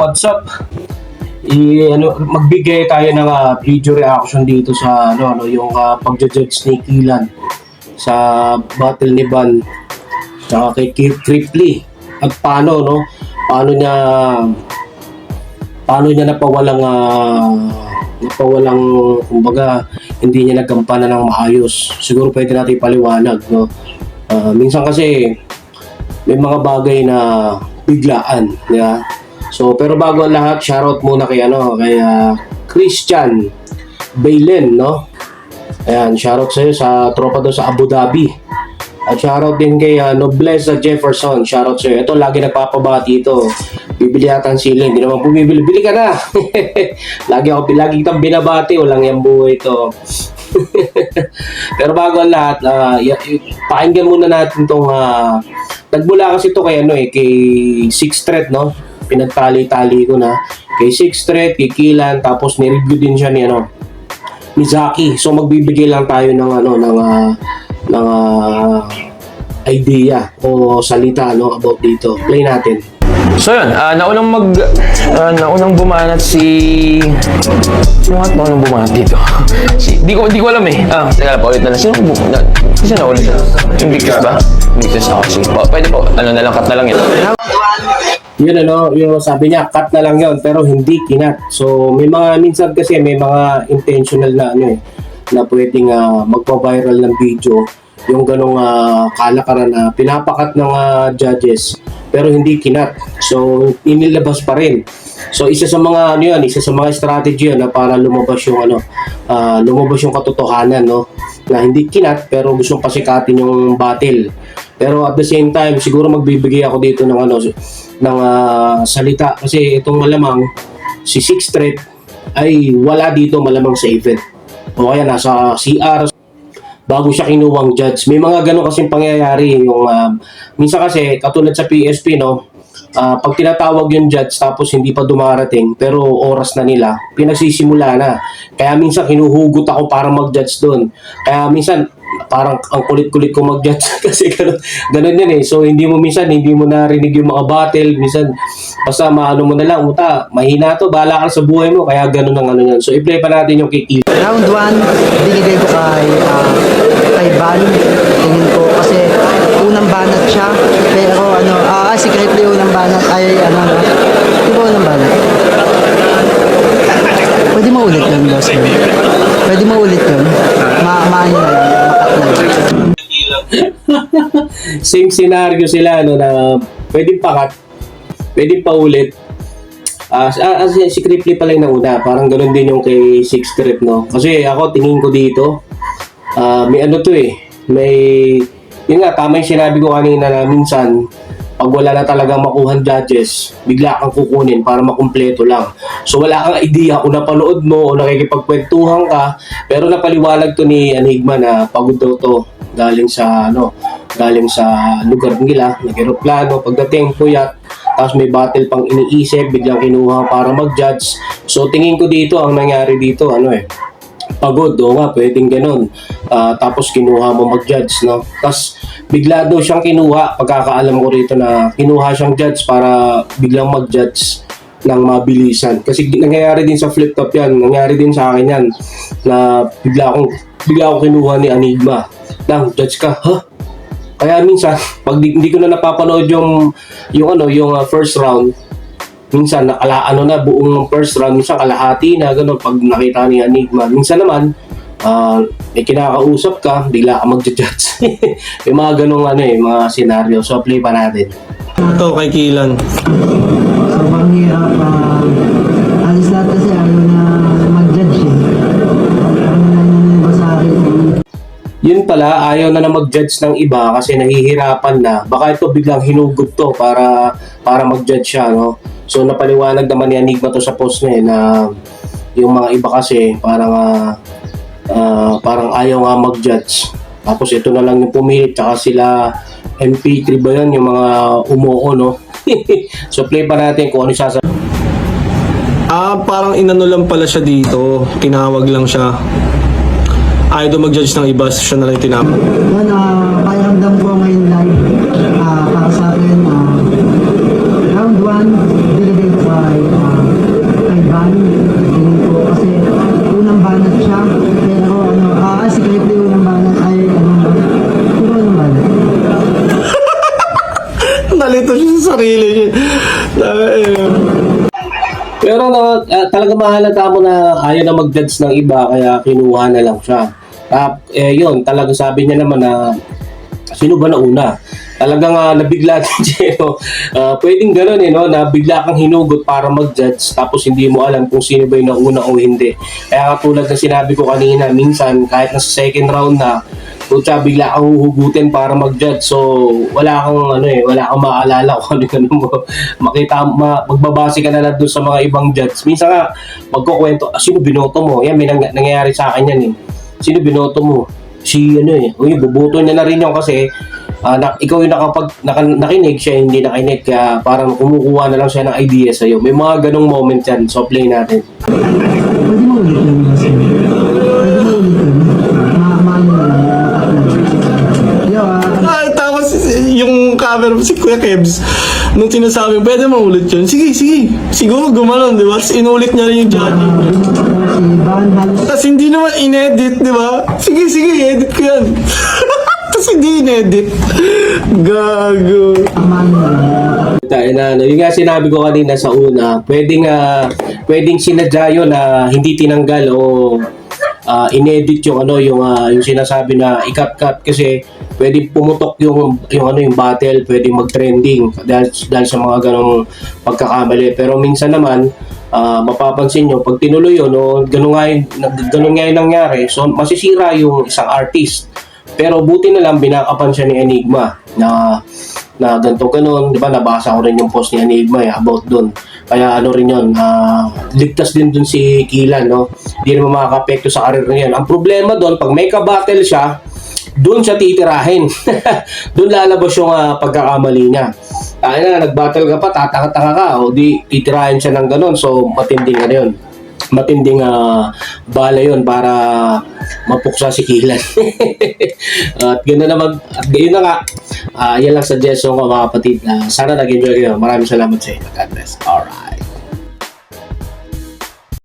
what's up? I, ano, magbigay tayo ng ah, video reaction dito sa ano, ano yung uh, pagja-judge ni Kilan sa battle ni Van tsaka kay Kip Cripley at paano no paano niya paano niya napawalang ah, napawalang kumbaga hindi niya nagampanan ng maayos siguro pwede natin ipaliwanag no Ah, minsan kasi may mga bagay na biglaan, ba? So, pero bago ang lahat, shoutout muna kay ano, kay ah, Christian Bailen, no? Ayan, shoutout sa'yo sa tropa doon sa Abu Dhabi. At shoutout din kay uh, Nobleza Jefferson, shoutout sa'yo. Ito, lagi nagpapabati ito. Bibili yata ang sili, hindi naman bumibili. Bili ka na! lagi ako, lagi kitang binabati, walang yung buhay ito. Pero bago ang lahat, ah, y- pakinggan muna natin tong ah, nagmula kasi to kay ano eh, kay Six Thread, no? Pinagtali-tali ko na. Kay Six Thread, kay Kilan, tapos ni-review din siya ni ano, ni Zaki. So magbibigay lang tayo ng ano, ng ah, ng ah, idea o salita no about dito. Play natin. So yun, ah, naunang mag... ah, naunang bumanat si... Sino nga naunang bumanat dito? si, di ko, di ko alam eh. Ah, teka lang, paulit na lang. Sino. Na, sino na ulit? Yung Victus ba? Victus ako. Po. Pwede po. Ano na lang, cut na lang yun. Yun ano, yung sabi niya, cut na lang yun, pero hindi kinat. So, may mga, minsan kasi may mga intentional na ano eh, na pwedeng ah, magpa-viral ng video, yung ganong ah, kalakaran na pinapakat ng ah, judges, pero hindi kinat. So, inilabas pa rin. So, isa sa mga, ano yan, isa sa mga strategy yan na para lumabas yung ano, ah, lumabas yung katotohanan, no? Na hindi kinat, pero gustong pasikatin yung battle. Pero at the same time, siguro magbibigay ako dito ng ano ng ah, salita kasi itong malamang si Six Threat ay wala dito malamang sa event. O kaya nasa CR bago siya kinuwang judge. May mga ganun kasing pangyayari yung ah, minsan kasi katulad sa PSP no, ah, pag tinatawag yung judge tapos hindi pa dumarating pero oras na nila, pinagsisimula na. Kaya minsan kinuhugot ako para mag-judge doon. Kaya minsan parang ang kulit-kulit ko mag-judge kasi ganun, ganun yun eh. So hindi mo minsan, hindi mo narinig yung mga battle, minsan basta maano mo na lang, uta, mahina to, bahala ka sa buhay mo, kaya ganun ang ano yan. So i-play pa natin yung kikil. Round 1, binigay ko kay, ah, kay Van. Tingin ko kasi unang banat siya. Pero ano, ah, secretly unang banat ay ano, no? Di ba unang banat? Pwede mo ulit yun, boss. Same scenario sila, no, na pwedeng pakat, pwedeng paulit. Ah, uh, as si Cripply pala yung nauna, parang ganun din yung kay Six Trip, no? Kasi ako, tingin ko dito, ah, may ano to eh, may, yun nga, tama yung sinabi ko kanina na minsan, pag wala na talagang makuhan judges, bigla kang kukunin para makumpleto lang. So wala kang idea kung napanood mo o nakikipagkwentuhan ka, pero napaliwalag to ni Enigma na pagod daw to galing sa ano, galing sa lugar nila, nag-aeroplano, pagdating puyat, tapos may battle pang iniisip, biglang kinuha para mag-judge. So tingin ko dito, ang nangyari dito, ano eh, pagod, o nga, pwedeng ganun. Ah, tapos kinuha mo mag-judge, no? Tapos bigla daw siyang kinuha, pagkakaalam ko rito na kinuha siyang judge para biglang mag-judge ng mabilisan. Kasi nangyayari din sa flip top yan, nangyayari din sa akin yan, na bigla akong, bigla akong kinuha ni Enigma. Lang, judge ka, ha? Kaya minsan, pag di, hindi ko na napapanood yung, yung ano, yung uh, first round, minsan nakala ano na buong first round minsan kalahati na ganun pag nakita ni Enigma minsan naman ah, may kinakausap ka bigla ka magja-judge may mga ganung ano eh mga scenario so play pa natin Ito kay Kilan. So, parang hirap, yun pala ayaw na na mag-judge ng iba kasi nahihirapan na. Baka ito biglang hinugot to para para mag-judge siya no? So napaliwanag naman ni Enigma to sa post niya na yung mga iba kasi parang ah, parang ayaw nga mag-judge. Tapos ito na lang yung pumili tsaka sila MP3 ba yun? Yung mga umuo no? So play pa natin kung ano sasabihin Ah, parang inano lang pala siya dito. Tinawag lang siya. Ayaw daw mag-judge ng iba, siya na lang yung tinama. Yan, uh, pakiramdam ko ngayon live uh, para sa akin, uh, round 1, delivered by uh, kay Van. Tingin ko kasi unang banat siya, pero ano, ah, ah, uh, secretly unang banat ay ano, puro unang banat. Nalito siya sa sarili niya. Eh. Pero na, uh, talaga mahalata mo na ayaw na mag-judge ng iba, kaya kinuha na lang siya. Tap, eh yun, talaga sabi niya naman na sino ba nauna? Talagang uh, nabigla din siya, no? Ah, pwedeng gano'n eh, no? Na bigla kang hinugot para mag-judge tapos hindi mo alam kung sino ba yung nauna o hindi. Kaya katulad ng sinabi ko kanina, minsan kahit nasa second round na, Kutsa, bigla kang huhugutin para mag-judge. So, wala kang ano eh, wala kang maalala kung ano ano mo. Makita, ma, magbabase ka na lang doon sa mga ibang judge. Minsan nga, magkukwento, ah, sino binoto mo? Yan, may nang, nangyayari sa akin yan eh. Sino binoto mo? Si ano eh, uy, bubuto niya na rin yun kasi ah, na, ikaw yung nakapag, naka, nakinig siya, hindi nakinig. Kaya parang kumukuha na lang siya ng idea sa'yo. May mga ganong moment yan. So, play natin. Pwede mo ulit yung Kuya Kebs, nung sinasabi, pwede maulit yun. Sige, sige. Siguro gumanon, di ba? Inulit niya rin yung Hal. Tapos hindi naman inedit, di ba? Sige, sige, edit ko yan. Tapos hindi inedit. Gago. Tayo na, ano, yung nga sinabi ko kanina sa una, pwedeng, ah, pwedeng sinadya yun na hindi tinanggal o ah, inedit yung ano yung ah, yung sinasabi na i-cut-cut kasi pwedeng pumutok yung yung ano yung battle, pwedeng mag-trending dahil, dahil sa mga ganong pagkakamali. Pero minsan naman ah, mapapansin nyo, pag tinuloy yun, o ganun nga, nag- ganun nga yung nangyari, so masisira yung isang artist. Pero buti na lang binakapan siya ni Enigma na na ganito ganun, di ba? Nabasa ko rin yung post ni Enigma eh, about doon. Kaya ano rin yun, ah, ligtas din dun si Kilan, no? Hindi naman makaka-apekto sa karir niya. Ang problema doon, pag may ka-battle siya, doon siya titirahin. doon lalabas yung ah, pagkakamali niya. Ay na, nag-battle ka pa, tataka-taka ka, o di titirahin siya ng ganun. So, matinding ano yun matinding ah, bala yun para mapuksa si Kilan. at ganoon na mag at gayon na nga. Ah, yan lang suggestion ko mga kapatid. Ah, sana nag-enjoy kayo. Maraming salamat sa inyo. God bless. Alright.